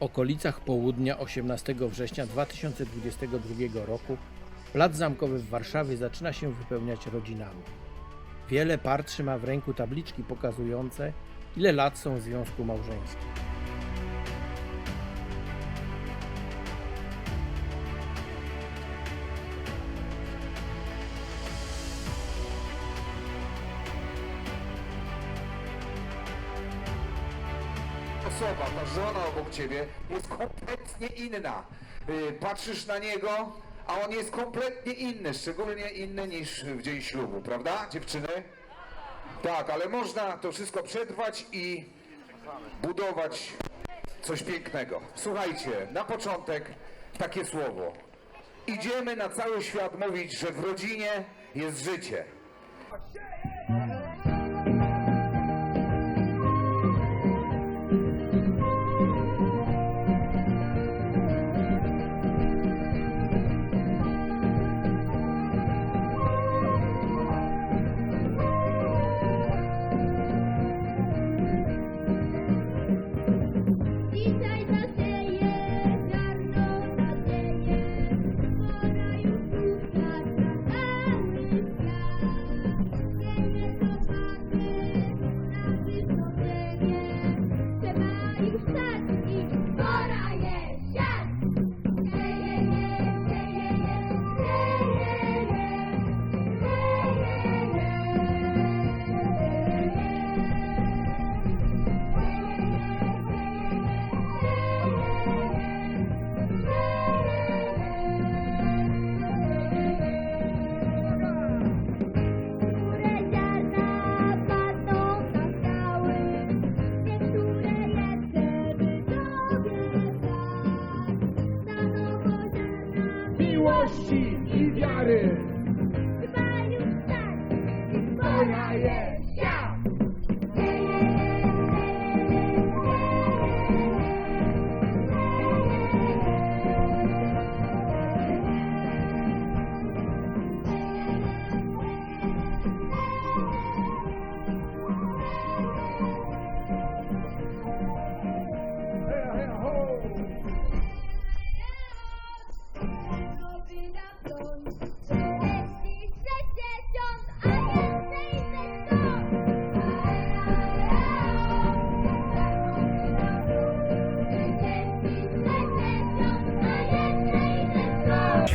okolicach południa 18 września 2022 roku plac zamkowy w Warszawie zaczyna się wypełniać rodzinami. Wiele par trzyma w ręku tabliczki pokazujące, ile lat są w związku małżeńskim. Osoba, ta żona obok ciebie jest kompletnie inna. Y, Patrzysz na niego, a on jest kompletnie inny, szczególnie inny niż w dzień ślubu, prawda dziewczyny? Tak, ale można to wszystko przetrwać i budować coś pięknego. Słuchajcie, na początek takie słowo. Idziemy na cały świat mówić, że w rodzinie jest życie.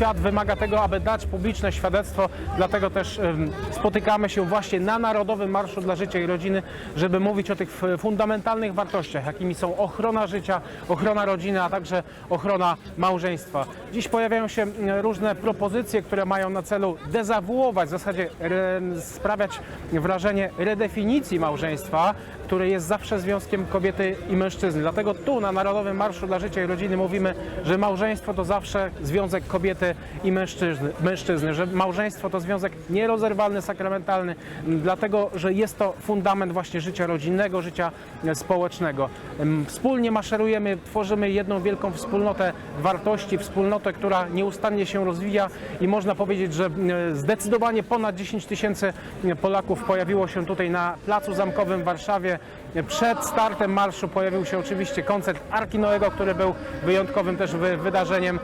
Świat wymaga tego, aby dać publiczne świadectwo, dlatego też spotykamy się właśnie na Narodowym Marszu dla Życia i Rodziny, żeby mówić o tych f- fundamentalnych wartościach, jakimi są ochrona życia, ochrona rodziny, a także ochrona małżeństwa. Dziś pojawiają się różne propozycje, które mają na celu dezawuować, w zasadzie sprawiać wrażenie redefinicji małżeństwa, które jest zawsze związkiem kobiety i mężczyzny. Dlatego tu na Narodowym Marszu dla Życia i Rodziny mówimy, że małżeństwo to zawsze związek kobiety i mężczyzny, mężczyzny że małżeństwo to związek nierozerwalny, sakramentalny, dlatego, że jest to fundament właśnie życia rodzinnego, życia e, społecznego. Wspólnie maszerujemy, tworzymy jedną wielką wspólnotę wartości, wspólnotę, która nieustannie się rozwija i można powiedzieć, że e, zdecydowanie ponad 10 tysięcy Polaków pojawiło się tutaj na Placu Zamkowym w Warszawie. Przed startem marszu pojawił się oczywiście koncert Arki Noego, który był wyjątkowym też wy- wydarzeniem.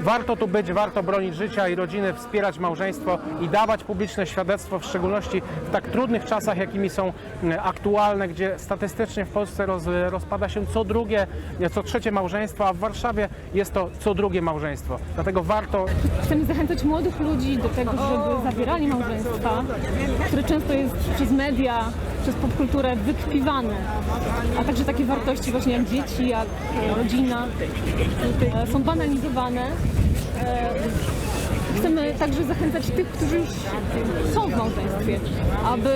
Warto tu być, warto bronić życia i rodziny, wspierać małżeństwo i dawać publiczne świadectwo, w szczególności w tak trudnych czasach, jakimi są e, aktualne, gdzie statystycznie w Polsce roz, rozpada się co drugie, co trzecie małżeństwo, a w Warszawie jest to co drugie małżeństwo. Dlatego warto Chcemy zachęcać młodych ludzi do tego, żeby zawierali małżeństwa, które często jest przez media, przez popkulturę wykpiwane, a także takie wartości właśnie jak dzieci, jak e, rodzina e, są banalizowane. E, Chcemy także zachęcać tych, którzy już są w małżeństwie, aby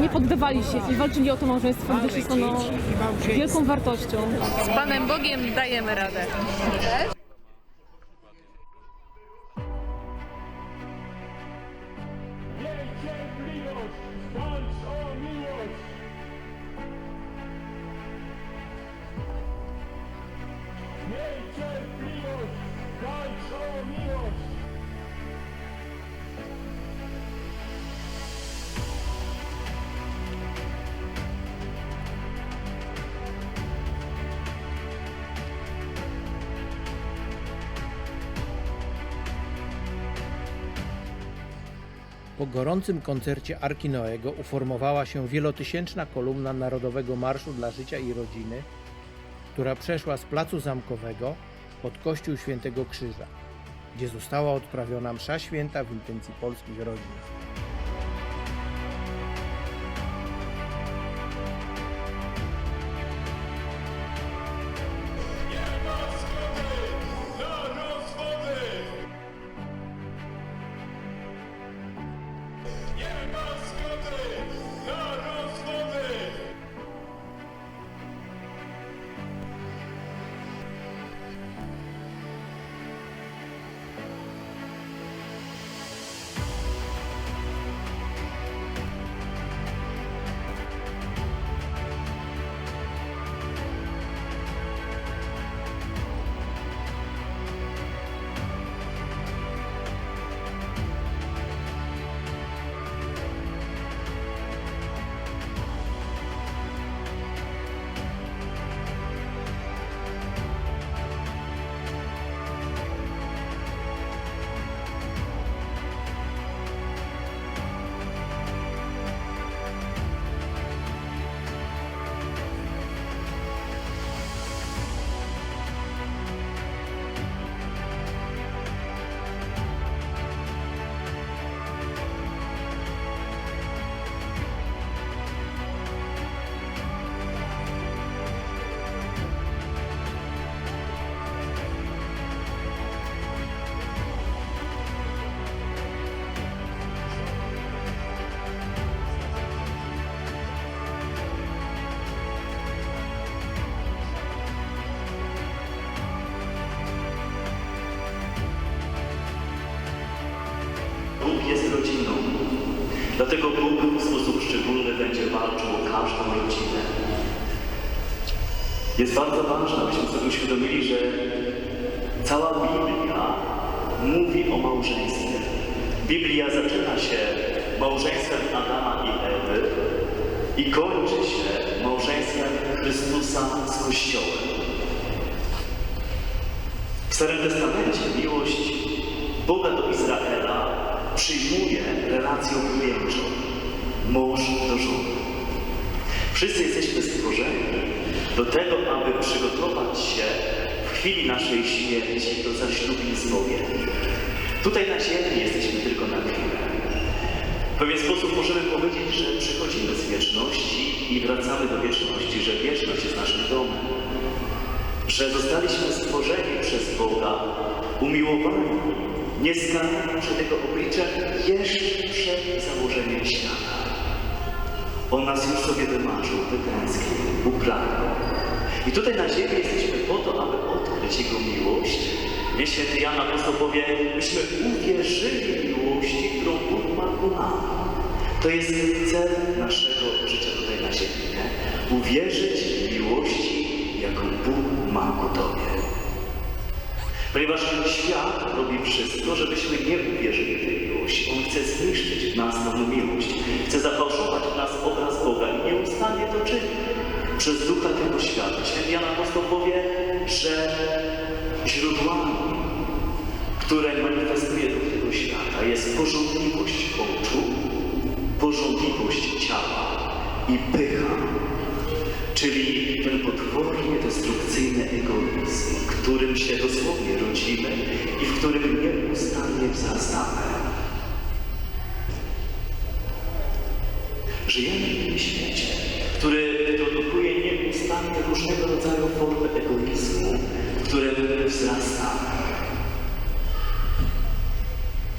nie poddawali się i walczyli o to małżeństwo, gdyż jest ono wielką wartością. Z Panem Bogiem dajemy radę. Po gorącym koncercie Arki Noego uformowała się wielotysięczna kolumna Narodowego Marszu dla Życia i Rodziny, która przeszła z Placu Zamkowego pod Kościół Świętego Krzyża, gdzie została odprawiona msza święta w intencji polskich rodzin. Nie Dlatego Bóg w sposób szczególny będzie walczył o każdą rodzinę. Jest bardzo ważne, abyśmy sobie uświadomili, że cała Biblia mówi o małżeństwie. Biblia zaczyna się małżeństwem Adama i Ewy i kończy się małżeństwem Chrystusa z Kościołem. W Starym Testamencie miłość Boga do Izraela przyjmuje relację oblubieńczą. Mąż do żony. Wszyscy jesteśmy stworzeni do tego, aby przygotować się w chwili naszej śmierci do zaślubin z Bogiem. Tutaj na ziemi jesteśmy tylko na chwilę. W pewien sposób możemy powiedzieć, że przychodzimy z wieczności i wracamy do wieczności, że wieczność jest naszym domem że zostaliśmy stworzeni przez Boga, umiłowani, nieskalani przed Jego obliczem jeszcze przed założeniem świata. On nas już sobie wymarzył, wytęsknił, upragnął. I tutaj na ziemi jesteśmy po to, aby odkryć Jego miłość. Nie święty Jan Apostoł powie, myśmy uwierzyli miłości, którą Bóg ma nam. To jest cel naszego życia tutaj na ziemi. Nie? Uwierzyć miłości, jaką Bóg ma ku Tobie. Ponieważ świat robi wszystko, żebyśmy nie uwierzyli w tej miłości. On chce zniszczyć w nas tą miłość. Chce zafałszować w nas obraz Boga i nieustannie to czyni. Przez ducha tego świata. Święty Jan Apostoł powie, że źródłami, które manifestuje duch tego świata jest pożądliwość oczu, pożądliwość ciała i pycha, czyli ten potwornie destrukcyjny egoizm, w którym się dosłownie rodzimy i w którym nieustannie wzrastamy. Żyjemy w tym świecie, który produkuje nieustannie różnego rodzaju formy egoizmu, w którym wzrastamy.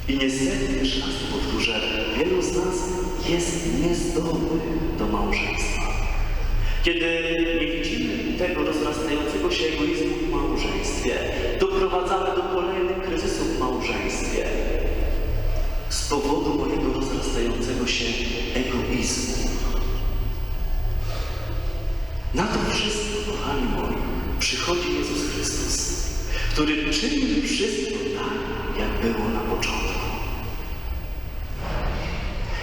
I niestety, jeszcze raz powtórzę, wielu z nas jest niezdolnych do małżeństwa. Kiedy nie widzimy tego rozrastającego się egoizmu w małżeństwie, doprowadzamy do kolejnych kryzysów w małżeństwie z powodu mojego rozrastającego się egoizmu. Na to wszystko, kochani moi, przychodzi Jezus Chrystus, który czyni wszystko tak, jak było na początku.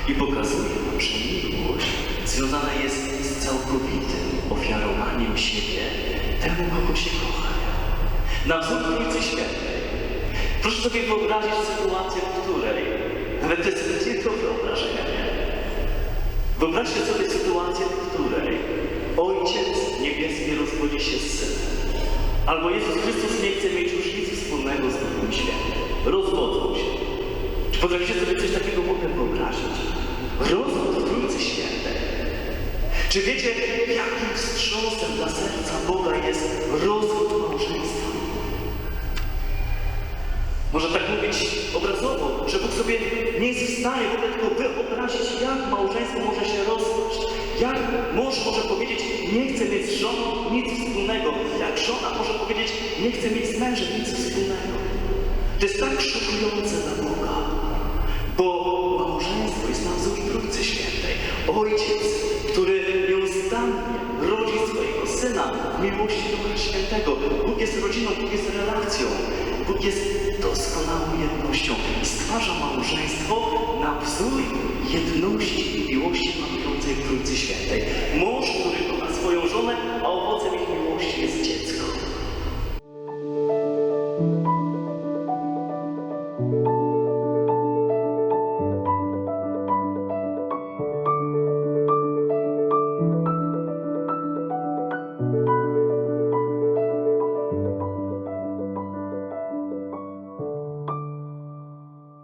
I pokazuje nam, że miłość związana jest z całkowitym ofiarowaniem siebie temu, kogo się kocha. Na wzór Trójcy Świętej. Proszę sobie wyobrazić sytuację, w której nawet to jest nie dobro, Wyobraźcie sobie sytuację, w której Ojciec Niebieski rozwodzi się z Synem. Albo Jezus Chrystus nie chce mieć już nic wspólnego z Duchem Świętym. Rozwodzą się. Potraficie sobie coś takiego w ogóle wyobrazić? Rozwód Trójcy Świętej. Czy wiecie, jakim wstrząsem dla serca Boga jest rozwód małżeństwa? Można tak mówić obrazowo, że Bóg sobie nie jest w stanie w ogóle tylko wyobrazić, jak małżeństwo może się rozpaść. Jak mąż może powiedzieć, nie chcę mieć z żoną nic wspólnego. Jak żona może powiedzieć, nie chcę mieć z mężem nic wspólnego. To jest tak szokujące dla Boga. Ojciec, który nieustannie rodzi swojego Syna w miłości Ducha Świętego. Bóg jest rodziną, Bóg jest relacją. Bóg jest doskonałą jednością i stwarza małżeństwo na wzór jedności i miłości panującej w Trójcy Świętej. Mąż, który kocha swoją żonę, a owoc